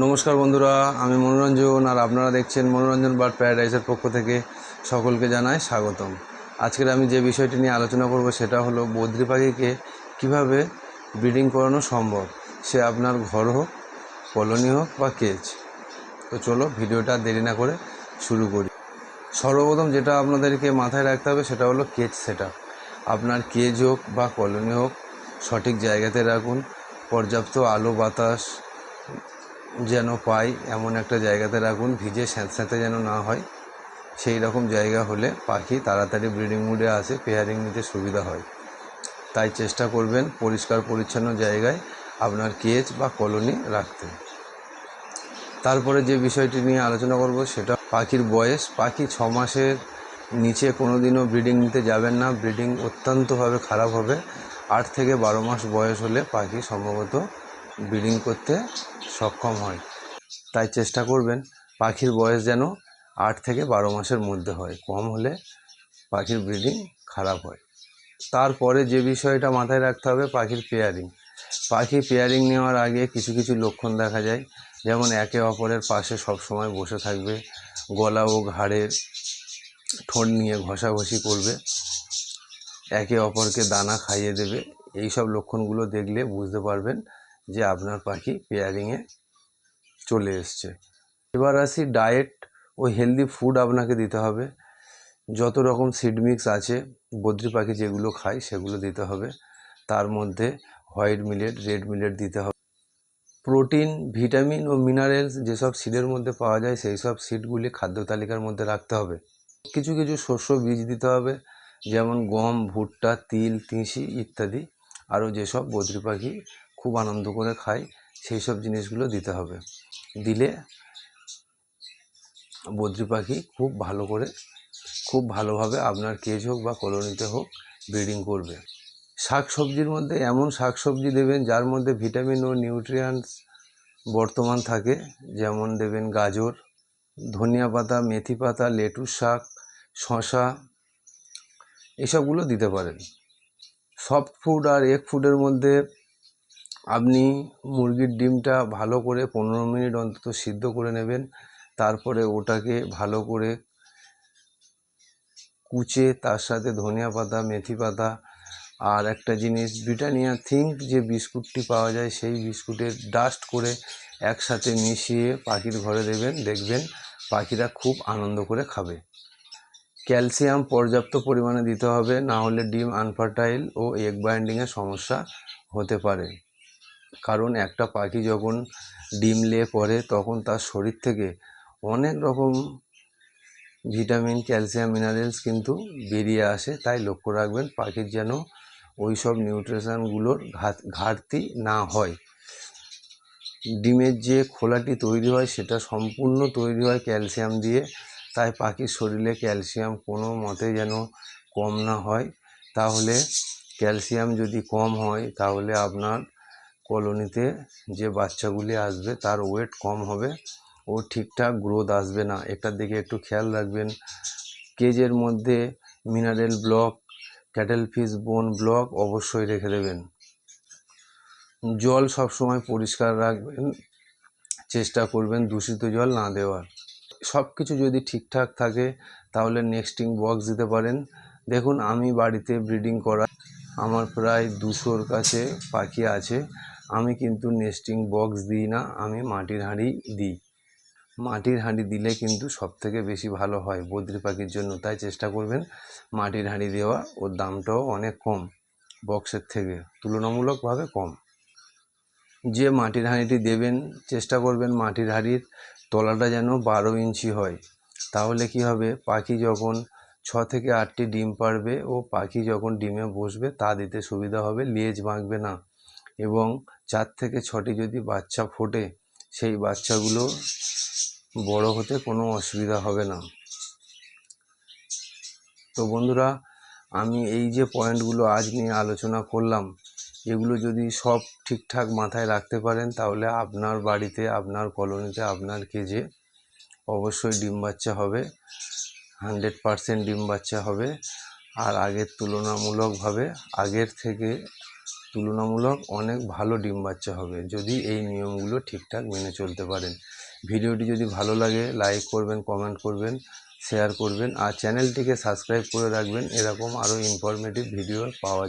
নমস্কার বন্ধুরা, আমি মনোরঞ্জন আর আপনারা দেখছেন মনোরঞ্জন বার্ড প্যারাডাইসের পক্ষ থেকে সকলকে জানাই স্বাগতম। আজকের আমি যে বিষয়টি নিয়ে আলোচনা করব সেটা হলো বদ্রি পাখিকে কীভাবে ব্রিডিং করানো সম্ভব? সে আপনার ঘর হোক, কলোনি হোক বা কেজ। তো চলো ভিডিওটা দেরি না করে শুরু করি। সর্বপ্রথম যেটা আপনাদেরকে মাথায় রাখতে হবে সেটা হলো কেজ সেট আপনার কেজ হোক বা কলোনি হোক, সঠিক জায়গাতে রাখুন। পর্যাপ্ত আলো বাতাস যেন পাই, এমন একটা জায়গাতে রাখুন, ভিজে স্যাঁতস্যাঁতে যেন না হয়। সেই রকম জায়গা হলে পাখি তাড়াতাড়ি ব্রিডিং মুডে আসে, পেয়ারিং নিতে সুবিধা হয়। তাই চেষ্টা করবেন পরিষ্কার পরিচ্ছন্ন জায়গায় আপনার কেজ বা কলোনি রাখতে। তারপরে যে বিষয়টি নিয়ে আলোচনা করব সেটা পাখির বয়স। পাখি ছ মাসের নিচে কোনো দিনও ব্রিডিং নিতে যাবেন না। ব্রিডিং অত্যন্তভাবে খারাপ হবে। আট থেকে বারো মাস বয়স হলে পাখি সম্ভবত ব্রিডিং করতে সক্ষম হয়। তাই চেষ্টা করবেন পাখির বয়স যেন আট থেকে বারো মাসের মধ্যে হয়। কম হলে পাখির ব্রিডিং খারাপ হয়। তারপরে যে বিষয়টা মাথায় রাখতে হবে, পাখির পেয়ারিং। পাখি পেয়ারিং নেওয়ার আগে কিছু কিছু লক্ষণ দেখা যায়। যেমন একে অপরের পাশে সব সময় বসে থাকবে, গলা ও ঘাড়ের ঠোঁট নিয়ে ঘষাঘষি করবে, একে অপরকে দানা খাইয়ে দেবে। এই সব লক্ষণগুলো দেখলে বুঝতে পারবেন যে আপনার পাখি পেয়ারিংয়ে চলে এসছে। এবার আসি ডায়েট ও হেলদি ফুড আপনাকে দিতে হবে। যত রকম সিড মিক্স আছে, বদ্রি পাখি যেগুলো খায়, সেগুলো দিতে হবে। তার মধ্যে হোয়াইট মিলেট রেড মিলেট দিতে হবে। প্রোটিন ভিটামিন ও মিনারেলস যেসব সিডের মধ্যে পাওয়া যায় সেই সব সিডগুলি খাদ্য তালিকার মধ্যে রাখতে হবে। কিছু কিছু শস্য বীজ দিতে হবে, যেমন গম, ভুট্টা, তিল, তিসি ইত্যাদি। আরও যেসব বদ্রি পাখি খুব আনন্দ করে খায় সেই সব জিনিসগুলো দিতে হবে। দিলে বদ্রি পাখি খুব ভালো করে, খুব ভালোভাবে আপনার কেজ হোক বা কলোনিতে হোক ব্রিডিং করবে। শাক সবজির মধ্যে এমন শাক সবজি দেবেন, যার মধ্যে ভিটামিন ও নিউট্রিয়েন্টস বর্তমান থাকে, যেমন দেবেন গাজর, ধনিয়া পাতা, মেথি পাতা, লেটুস শাক শশা এসবগুলো দিতে পারেন। সফট ফুড আর এগ ফুডের মধ্যে আপনি মুরগির ডিমটা ভালো করে পনেরো মিনিট অন্তত সিদ্ধ করে নেবেন। তারপরে ওটাকে ভালো করে কুচে, তার সাথে ধনিয়া পাতা, মেথি পাতা আর একটা জিনিস, ব্রিটানিয়া থিঙ্ক যে বিস্কুটটি পাওয়া যায় সেই বিস্কুটের ডাস্ট করে একসাথে মিশিয়ে পাখির ঘরে দেবেন। দেখবেন পাখিরা খুব আনন্দ করে খাবে। ক্যালসিয়াম পর্যাপ্ত পরিমাণে দিতে হবে, না হলে ডিম আনফার্টাইল ও এগ বাইন্ডিংয়ের সমস্যা হতে পারে। কারণ একটা পাখি যখন ডিম লে পরে তখন তার শরীর থেকে অনেক রকম ভিটামিন, ক্যালসিয়াম, মিনারেলস কিন্তু বেরিয়ে আসে। তাই লক্ষ্য রাখবেন পাখির যেন ওই সব নিউট্রিশানগুলোর ঘাটতি না হয়। ডিমের যে খোলাটি তৈরি হয়, সেটা সম্পূর্ণ তৈরি হয় ক্যালসিয়াম দিয়ে। তাই পাখির শরীরে ক্যালসিয়াম কোনো মতে যেন কম না হয়। তাহলে ক্যালসিয়াম যদি কম হয়, তাহলে আপনার কলোনিতে যে বাচ্চাগুলি আসবে তার ওয়েট কম হবে। ও ঠিকঠাক গ্রোথ আসবে না। এটার দিকে একটু খেয়াল রাখবেন। কেজের মধ্যে mineral block cattle fish bone block অবশ্যই রেখে দেবেন। জল সবসময় পরিষ্কার রাখবেন। চেষ্টা করবেন দূষিত জল না দেওয়ার। সব কিছু যদি ঠিকঠাক থাকে, তাহলে নেক্সটিং বক্স দিতে পারেন। দেখুন, আমি বাড়িতে ব্রিডিং করা আমার প্রায় দুশোর কাছে পাখি আছে। আমি কিন্তু নেস্টিং বক্স দিই না, আমি মাটির হাঁড়ি দিই। মাটির হাঁড়ি দিলে কিন্তু সব থেকে বেশি ভালো হয় বদ্রি পাখির জন্য, তাই চেষ্টা করবেন মাটির হাঁড়ি দেওয়া। ওর দামটাও অনেক কম বক্সের থেকে তুলনামূলকভাবে কম। যে মাটির হাঁড়িটি দেবেন, চেষ্টা করবেন মাটির হাঁড়ির তলাটা যেন বারো ইঞ্চি হয়। তাহলে কি হবে? পাখি যখন ছ থেকে আটটি ডিম পারবে, ও পাখি যখন ডিমে বসবে, তা দিতে সুবিধা হবে, লেজ বাঁকবে না। এবং চার থেকে ছটি যদি বাচ্চা ফোটে, সেই বাচ্চাগুলো বড় হতে কোনো অসুবিধা হবে না। তো বন্ধুরা, আমি এই যে পয়েন্টগুলো আজ নিয়ে আলোচনা করলাম, এগুলো যদি সব ঠিকঠাক মাথায় রাখতে পারেন, তাহলে আপনার বাড়িতে, আপনার কলোনিতে, আপনার কেজে অবশ্যই ডিম বাচ্চা হবে, হান্ড্রেড পারসেন্ট ডিম বাচ্চা হবে, আর আগের তুলনামূলকভাবে আগের থেকে তুলনামূলক অনেক ভালো ডিম বাচ্চা হবে যদি এই নিয়মগুলো ঠিকঠাক মেনে চলতে পারেন। ভিডিওটি যদি ভালো লাগে লাইক করবেন কমেন্ট করবেন শেয়ার করবেন আর চ্যানেলটিকে সাবস্ক্রাইব করে রাখবেন। এরকম আরও ইনফরমেটিভ ভিডিও পাওয়ার